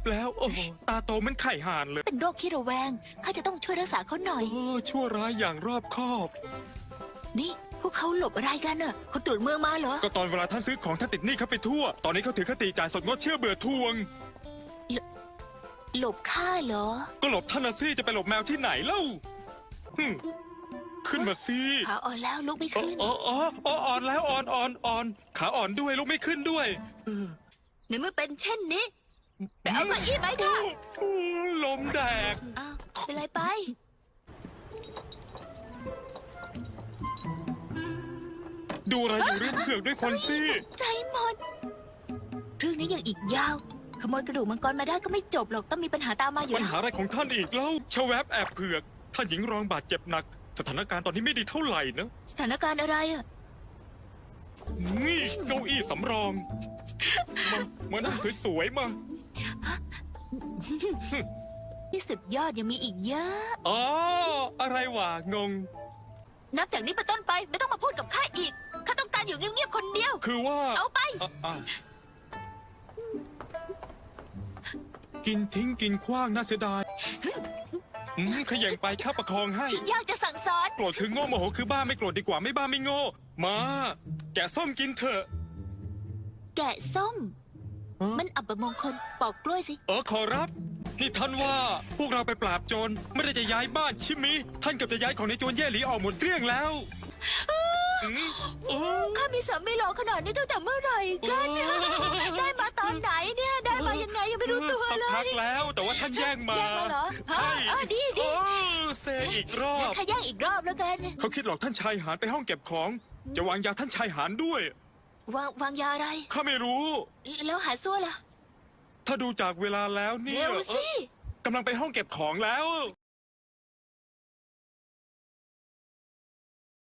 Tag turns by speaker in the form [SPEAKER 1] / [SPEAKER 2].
[SPEAKER 1] บแล้ว โอ้โหตาโตเหมันไข่ห่านเลย
[SPEAKER 2] เป็นโรคขี้ระแวง ข้าจะต้องช่วยรักษาเขาหน่อย
[SPEAKER 1] โอ้ชั่วร้ายอย่างรอบคอบ
[SPEAKER 2] นี่พวกเขาหลบอะไรกันน่ะเขาตรวจเมืองมาเหรอ
[SPEAKER 1] ก็ตอนเวลาท่านซื้อของท่านติดหนี้เขาไปทั่ว ตอนนี้เขาถือคติจ่ายสดงดเชื่อเบื่อทวง
[SPEAKER 2] หลบข้าเหรอ
[SPEAKER 1] ก็หลบท่านนะสิจะไปหลบแมวที่ไหนเล่าหึ่มขึ้นมาสิ
[SPEAKER 2] ขาอ่อนแล้วลุกไม่
[SPEAKER 1] อ๋อ
[SPEAKER 2] ขึ้น
[SPEAKER 1] อ๋ออ๋ออ๋ออ่อนแล้วอ่อนอ่อนอ่อนขาอ่อนด้วยลุกไม่ขึ้นด้วย
[SPEAKER 2] ในเมื่อเป็นเช่นนี้ ไปเอาเก้าอี้ไหมค่ะ
[SPEAKER 1] อู้ลมแดก
[SPEAKER 2] อ้าวเป็นไรไป
[SPEAKER 1] ดูอะไรอยู่เรื่องเผือกด้วยคนสิ
[SPEAKER 2] ใจหมด เรื่องนี้ยังอีกยาว ขโมยกระดูกมังกรมาได้ก็ไม่จบหรอกต้องมีปัญหาตามมาอยู่
[SPEAKER 1] ปัญ
[SPEAKER 2] แล้ว
[SPEAKER 1] หาอะไรของท่านอีกเล่าชะแวบแอบเผือก ท่านหญิงรองบาดเจ็บหนัก สถานการณ์ตอนนี้ไม่ดีเท่าไหร่นะ
[SPEAKER 2] สถานการณ์อะไรอะ
[SPEAKER 1] นี่เก้าอี้สำรองมามานั่งสวยๆมา
[SPEAKER 2] ที่สุดยอดยังมีอีกเยอะ
[SPEAKER 1] อ๋อ อะไรวะงง
[SPEAKER 2] นับจากนี้เป็นต้นไปไม่ต้องมาพูดกับข้าอีก ข้าต้องการอยู่เงียบๆคนเดียว
[SPEAKER 1] คือว่า
[SPEAKER 2] เอาไป
[SPEAKER 1] อะอะกินทิ้งกินขว้างน่าเสียดายอืมขย่งไปข้าประคองให้
[SPEAKER 2] ที่ยากจะสั่งสอน
[SPEAKER 1] โกรธคือโง่โมโหคือบ้าไม่โกรธดีกว่าไม่บ้าไม่โง่ มา แกะส้มกินเถอะ
[SPEAKER 2] แกะส้ม
[SPEAKER 1] เอ้อ
[SPEAKER 2] มันอับมงคลปอกกล้วยสิ
[SPEAKER 1] เออขอรับ นี่ท่านว่าพวกเราไปปราบโจรไม่ได้จะย้ายบ้านใชิมิท่านเกับจะย้ายของในโจรเย่หลีออกหมดเกลี้ยงแล้วอืมโอ้
[SPEAKER 2] ข้ามีสามีหล่อขนาดนี้ตั้งแต่เมื่อไหร่กันได้มาตอนไหนเนี่ย ได้มายังไงยังไม่รู้ตัว
[SPEAKER 1] สัก
[SPEAKER 2] เล
[SPEAKER 1] พัก
[SPEAKER 2] ย
[SPEAKER 1] แล้ว แต่ว่าท่านแย่งมา
[SPEAKER 2] แย่งมาเหรอ
[SPEAKER 1] ใช่
[SPEAKER 2] เออดีดี
[SPEAKER 1] เออเซอีกรอ
[SPEAKER 2] งั้น
[SPEAKER 1] บ
[SPEAKER 2] ข้าย่างอีกรอบแล้วกัน
[SPEAKER 1] เขาคิดหลอกท่านชายหานไปห้องเก็บของ จะวางยาท่านชายหานด้วย
[SPEAKER 2] วางวางยาอะไร
[SPEAKER 1] ข้าไม่รู้
[SPEAKER 2] แล้วหาซั่วล่ะ
[SPEAKER 1] ถ้าดูจากเวลาแล้วเนี่
[SPEAKER 2] เร็
[SPEAKER 1] ยว
[SPEAKER 2] สิ
[SPEAKER 1] เอ้อกำลังไปห้องเก็บของแล้ว